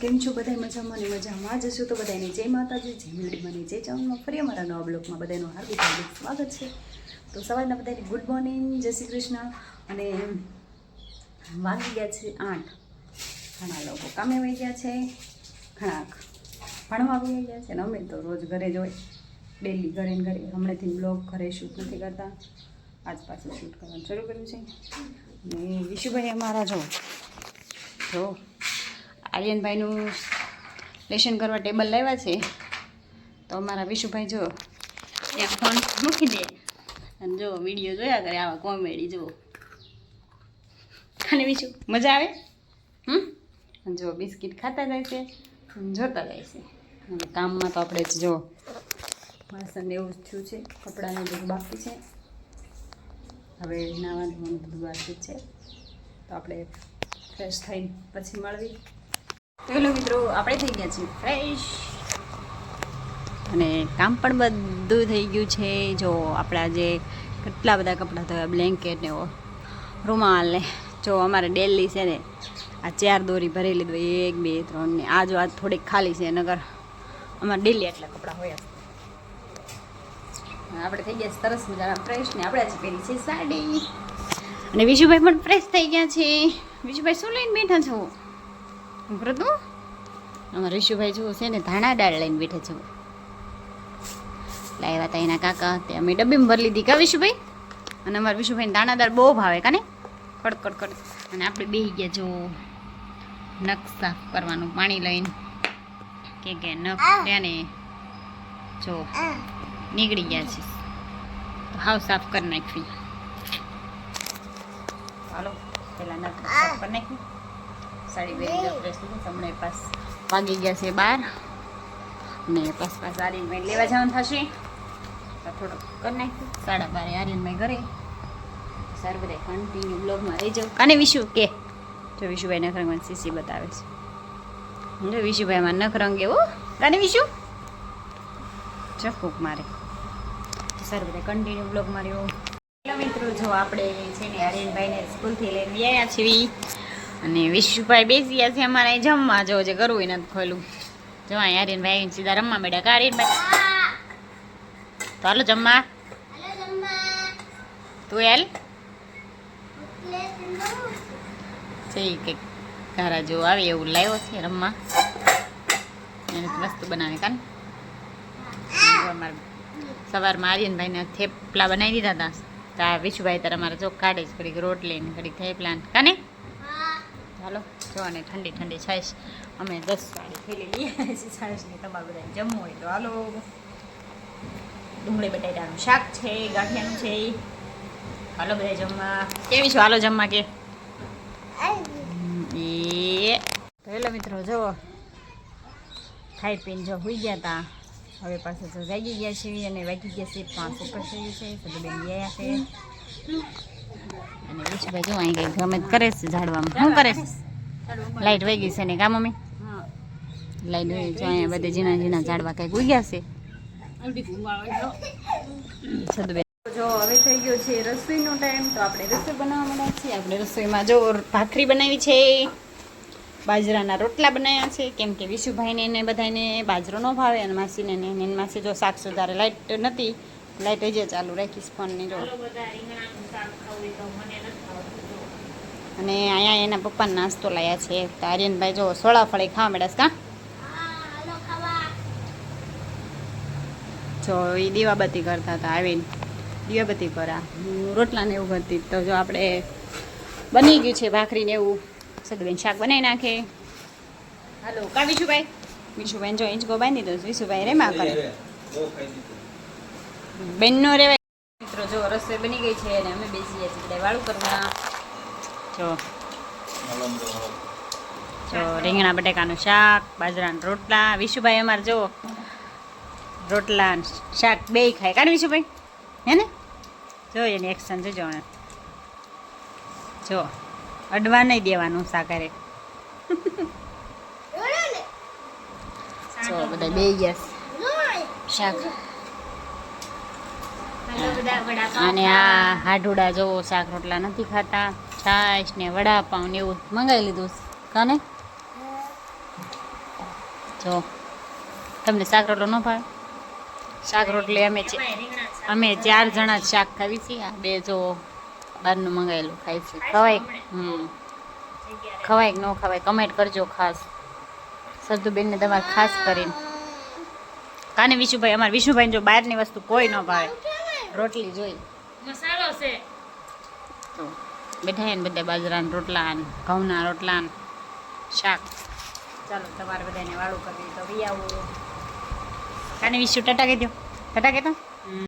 કેમ છો? બધા મજામાં ને મજામાં જ છો? તો બધાને જય માતાજી, જય મેલડીમાં જય ચાવનમાં ફરી અમારા નવા બ્લોકમાં બધાનું હાર્દિક હાર્દિક સ્વાગત છે. તો સવારના બધાને ગુડ મોર્નિંગ, જય શ્રી કૃષ્ણ. અને વાગી ગયા છે આઠ. ઘણા લોકો કામે વહી ગયા છે, ઘણા ભણવા વહી ગયા છે, અને અમે તો રોજ ઘરે જ હોય. ડેલી ઘરે ને ઘરે. હમણાંથી બ્લોગ ઘરે શૂટ નથી કરતા. આજ પાછું શૂટ કરવાનું શરૂ કર્યું છે. અને વિશુભાઈ અમારા જો જો. આર્યનભાઈનું લેશન કરવા ટેબલ લાવ્યા છે. તો અમારા વિશુભાઈ જો ત્યાં ફોન મૂકી દે. અને જો વીડિયો જોયા કરે આવા કોમેડી જુઓ અને વિશુ, મજા આવે? હમ? જો બિસ્કિટ ખાતા જાય છે જોતા જાય છે. અને કામમાં તો આપણે જ જો વાસણ એવું જ થયું છે. કપડાને બધું બાકી છે. હવે નાવાનું બધું બાકી છે. તો આપણે ફ્રેશ થઈને પછી મળવી. તો મિત્રો, આપણે થઈ ગયા છીએ ફ્રેશ અને કામ પણ બધું થઈ ગયું છે. જો આપણા જે કેટલા બધા કપડાં થયા બ્લેન્કેટ ને રૂમાલ ને. જો અમારે ડેલી છે ને, આ ચાર દોરી ભરી લીધું એક, બે, ત્રણ ને. આ જો આ થોડીક ખાલી છે નગર અમારે ડેલી એટલા કપડાં હોય. આપણે થઈ ગયા સરસ મજાના ફ્રેશ ને. આપણે આજે પહેરી છે સાડી. અને વિશુભાઈ પણ ફ્રેશ થઈ ગયા છે. વિશુભાઈ શું લઈને બેઠા છો? તું અમારા વિશુભાઈ જુઓ છે ને ધાણા દાળ લઈને બેઠા જુઓ લાવ્યા હતા એના કાકા તે અમે ડબ્બીમાં ભરી લીધી. કા વિશુભાઈ અને અમારા વિશુભાઈને ધાણા દાળ બહુ ભાવે કાને કડ કડ કડ અને આપણે બેસી ગયા જો નખ સાફ કરવાનું પાણી લઈને. કે કે નખ ત્યાં ને જો નીકળી ગયા છે. હાવ સાફ કરી નાખવી. હાલો પેલા નખ સાફ કરી નાખી. સાડી પહેરી ફ્રેશ હમણાં પાસ વાગી ગયા છે બાર. ને પાસ પાસ આર્યનભાઈ લેવા જવાનું થશે. થોડોક કરી નાખ્યું સાડા બારે આર્યનભાઈ ઘરે. સારું બધા કન્ટિન્યુ બ્લોગમાં રહી જાઉં કાને વિશુ કે, જો વિશુભાઈ નખરંગ સીસી બતાવે છે. જો વિશુભાઈમાં નખરંગ એવો કાને વિશુ? ચકુક મારે. સારું બધા કન્ટિન્યુ બ્લોગમાં રહ્યો. મિત્રો, જો આપણે છે ને આર્યનભાઈને સ્કૂલથી લઈને આવ્યા છીએ. અને વિશુભાઈ બેસી ગયા છે અમારે જમવા. જો જે કરવું નથી ખોલું. જો અહીં આર્યનભાઈ સીધા રમવા મેળ્યા કારીન ભાઈ? તો હાલો જમવા. તું એલ છે. કંઈક તારા જો આવે એવું લાવ્યો છે રમવા. એને વસ્તુ બનાવે કાન. સવારમાં આર્યનભાઈને થેપલા બનાવી દીધા હતા. તો આ વિશુભાઈ તારા અમારા ચોક કાઢે છે. ઘડીક રોટલી ને ઘડીક થેપલા કાને? ચાલો જો અને ઠંડી ઠંડી છાશ. અમે દસ વાળી થેલી લઈ આવ્યા છીએ છાશની તમારે બધા જમવું હોય તો હાલો. ડુંગળી બટાટાનું શાક છે ગાંઠિયાનું છે. હાલો બધા જમવા. કેવી છો? હાલો જમવા કે. એ પહેલો મિત્રો જુઓ. ખાઈ પીને જો હોઈ ગયા હતા હવે પાછું તો જાગી ગયા છે અને વાગી ગયા છે પાંચ ઉપર થઈ છે. બેન ગયા છે. અને વિશુભાઈ જો અહીં કંઈક ગમે કરે છે ઝાડવામાં. શું કરે છે? લાઈટ વહી ગઈ છે ને કા મમ્મી લાઈટ વહી જો અહીંયા બધે ઝીણા ઝીણા ઝાડવા કંઈક ઉગ્યા છે. હવે થઈ ગયો છે રસોઈનો આપણે રસોઈ બનાવવા છીએ. આપણે રસોઈમાં જો ભાખરી બનાવી છે, બાજરાના રોટલા બનાવ્યા છે. કેમ કે વિશુભાઈને ને બધાને બાજરો ન ભાવે અને માસીને એને માસી જો શાક સુધારે લાઇટ નથી લાઇટ જ ચાલુ રાખીશ ફોનની જો અને અહીંયા એના પપ્પા નાસ્તો લાયા છે. તો આર્યનભાઈ જો સોળા ફળે ખાવા માંડ્યા કા? જો એ દીવાબત્તી કરતા હતા આવીને. દીવાબત્તી કરા. રોટલા રોટલાને એવું કરતી તો જો આપણે બની ગયું છે ભાખરીને એવું. સદબેન શાક બનાવી નાખે. હાલો, કા વિશુભાઈ? વિશુભાઈ જો ઇંચકો ગોબાઈ દીધો વિશુભાઈ રેમા કરે. બેનનો રહેવાય. મિત્રો જો રસોઈ બની ગઈ છે અને અમે બેસી ગયા છીએ વાળું કરવા જો. જો રીંગણા બટેકાનું શાક બાજરાના રોટલા. વિશુભાઈ અમારે જો રોટલા શાક બે ખાય. કારણ વિશુભાઈ? હે ને? જો એની એક્શન જોજો અને જો અડવા નહીં દેવાનું સાકરે જો બધા બે ગયા. શાક. અને આ હાડુડા જોવો શાક રોટલા નથી ખાતા. છાશ ને વડાપાઉં ને એવું મંગાવી લીધું કાને? જો, તમને શાક રોટલો ન ભાવે? શાક રોટલી અમે અમે ચાર જણા જ શાક ખાવી છીએ. આ બે જો બહારનું મંગાવેલું ખાય છે. ખવાય? હમ. ખવાય કે ન ખવાય? કમેન્ટ કરજો ખાસ. સરદુબેનને તમારે ખાસ કરીને. કાને વિશુભાઈ? અમારે વિશુભાઈ જો બહારની વસ્તુ કોઈ ન ભાવે. રોટલી જોઈ. મસાલો છે. તો બેઠા ને બધા બાજરાના રોટલા ને ઘઉંના રોટલા ને શાક. ચાલો તમારે બધાને વાળું કરી તો વી આવું. કાને વિશું ટટા કહી દો ટટા કહેતો